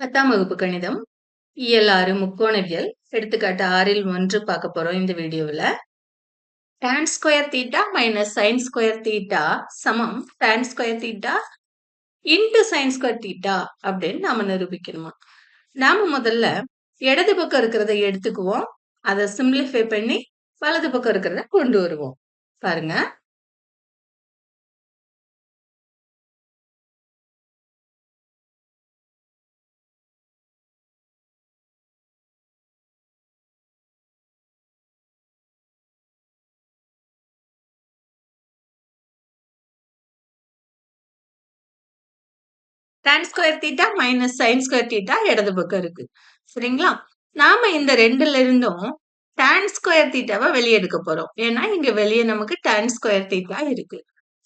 பத்தாம் வகுப்பு கணிதம். இயல் ஆறு முக்கோணவியல். எடுத்துக்காட்டு ஆறில் ஒன்று பார்க்க போறோம் இந்த வீடியோவில். tan square theta minus sine square theta சமம். tan square theta into sine square theta அப்படின்னு நாம நிரூபிக்கணுமா? நாம முதல்ல இடது பக்கம் இருக்கிறத எடுத்துக்குவோம். அதை சிம்பிளிஃபை பண்ணி வலது பக்கம் இருக்கிறத கொண்டு வருவோம். பாருங்க. Tan square theta minus sine square theta இடது பக்கம் இருக்கு. சரிங்களா? நாம இந்த ரெண்டுல இருந்தும் tan ஸ்கொயர் தீட்டாவை வெளியே எடுக்க போறோம். ஏன்னா இங்க வெளியே நமக்கு tan ஸ்கொயர் தீட்டா இருக்கு.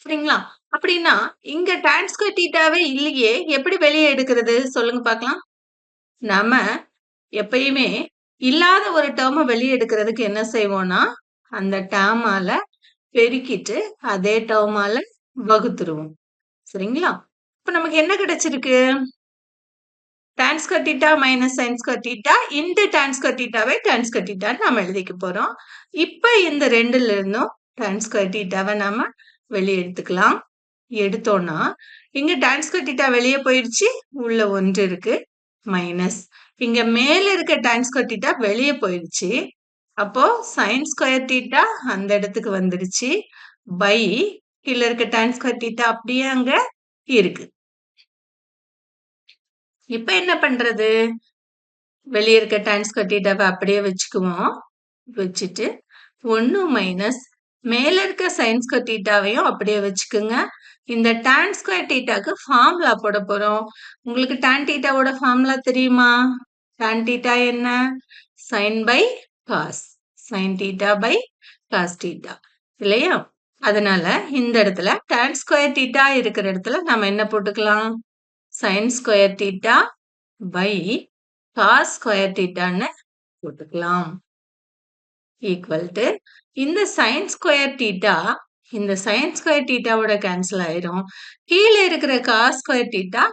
சரிங்களா? அப்படின்னா இங்க tan ஸ்கொயர் தீட்டாவே இல்லையே எப்படி வெளியே எடுக்கிறது? சொல்லுங்க பார்க்கலாம். நாம எப்பயுமே இல்லாத ஒரு டேர்மை வெளியே எடுக்கிறதுக்கு என்ன செய்வோம்னா அந்த டேர்மால பெருக்கிட்டு அதே டேர்மால வகுத்துருவோம். சரிங்களா? இப்போ நமக்கு என்ன கிடைச்சிருக்கு? tan square minus sine square இந்த இன்டு tan ஸ்கொயர் தீட்டாவை tan ஸ்கொயர் தீட்டான்னு நாம எழுதிக்க போகிறோம் இப்போ இந்த ரெண்டுல இருந்தும் tan ஸ்கொயர் தீட்டாவை வெளியே எடுத்துக்கலாம். எடுத்தோம்னா இங்கே tan ஸ்கொயர் வெளியே போயிடுச்சு உள்ள ஒன்று இருக்கு மைனஸ் இங்க மேல இருக்க tan ஸ்கொயர் வெளியே போயிடுச்சு அப்போ சைன் ஸ்கொயர் தீட்டா அந்த இடத்துக்கு வந்துடுச்சு. பை கீழே இருக்க tan ஸ்கொயர் அப்படியே அங்கே இருக்கு. இப்ப என்ன பண்றது? வெளியே இருக்க டைம்ஸ் ஸ்கொயர் அப்படியே வச்சுக்குவோம். வச்சுட்டு ஒன்னு மைனஸ் மேல இருக்க சைன்ஸ் கட்டிட்டாவையும் அப்படியே வச்சுக்குங்க. இந்த டான் ஸ்கொயர் டீட்டாக்கு ஃபார்முலா போட போறோம். உங்களுக்கு டான் டீட்டாவோட ஃபார்முலா தெரியுமா? டான் டீட்டா என்ன? Sine by cos sine theta by cos theta இல்லையா? அதனால இந்த இடத்துல tan ஸ்கொயர் தீட்டா இருக்கிற இடத்துல நம்ம என்ன போட்டுக்கலாம்? Sine square theta by cos square தீட்டான்னு போட்டுக்கலாம். ஈக்குவல் டு இந்த சைன் ஸ்கொயர் தீட்டா இந்த சைன் ஸ்கொயர் தீட்டாவோட கேன்சல் ஆயிரும். கீழே இருக்கிற காஸ் ஸ்கொயர் தீட்டா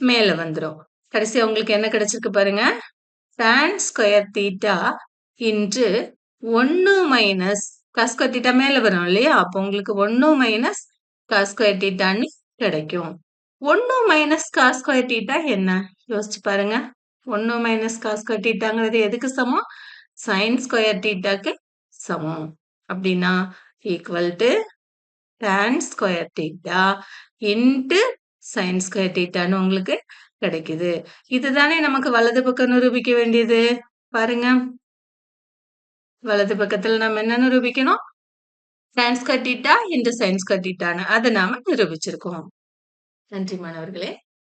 மேல வந்துடும் கடைசி உங்களுக்கு என்ன கிடைச்சிருக்கு பாருங்க? tan ஸ்கொயர் தீட்டா இன்று ஒன்னு மைனஸ் காஸ் ஸ்கொயர் தீட்டா மேல வரும் இல்லையா? அப்போ உங்களுக்கு ஒன்னு மைனஸ் காஸ் ஸ்கொயர் தீட்டான்னு கிடைக்கும். ஒன்னு மைனஸ் காஸ் ஸ்கொயர் தீட்டா என்ன? யோசிச்சு பாருங்க. ஒன்னு மைனஸ் காஸ் ஸ்கொயர் தீட்டாங்கிறது எதுக்கு சமம்? சைன் ஸ்கொயர் தீட்டாக்கு சமம். அப்படின்னா equal to tan square theta into sine square தீட்டான்னு உங்களுக்கு கிடைக்குது. இதுதானே நமக்கு வலது பக்கம் நிரூபிக்க வேண்டியது? பாருங்க. வலது பக்கத்துல நம்ம என்ன நிரூபிக்கணும்? சயின்ஸ் கட்டிட்டா இந்த சயின்ஸ் கட்டிட்டான்னு. அதை நாம நிரூபிச்சிருக்கோம். நன்றி மாணவர்களே.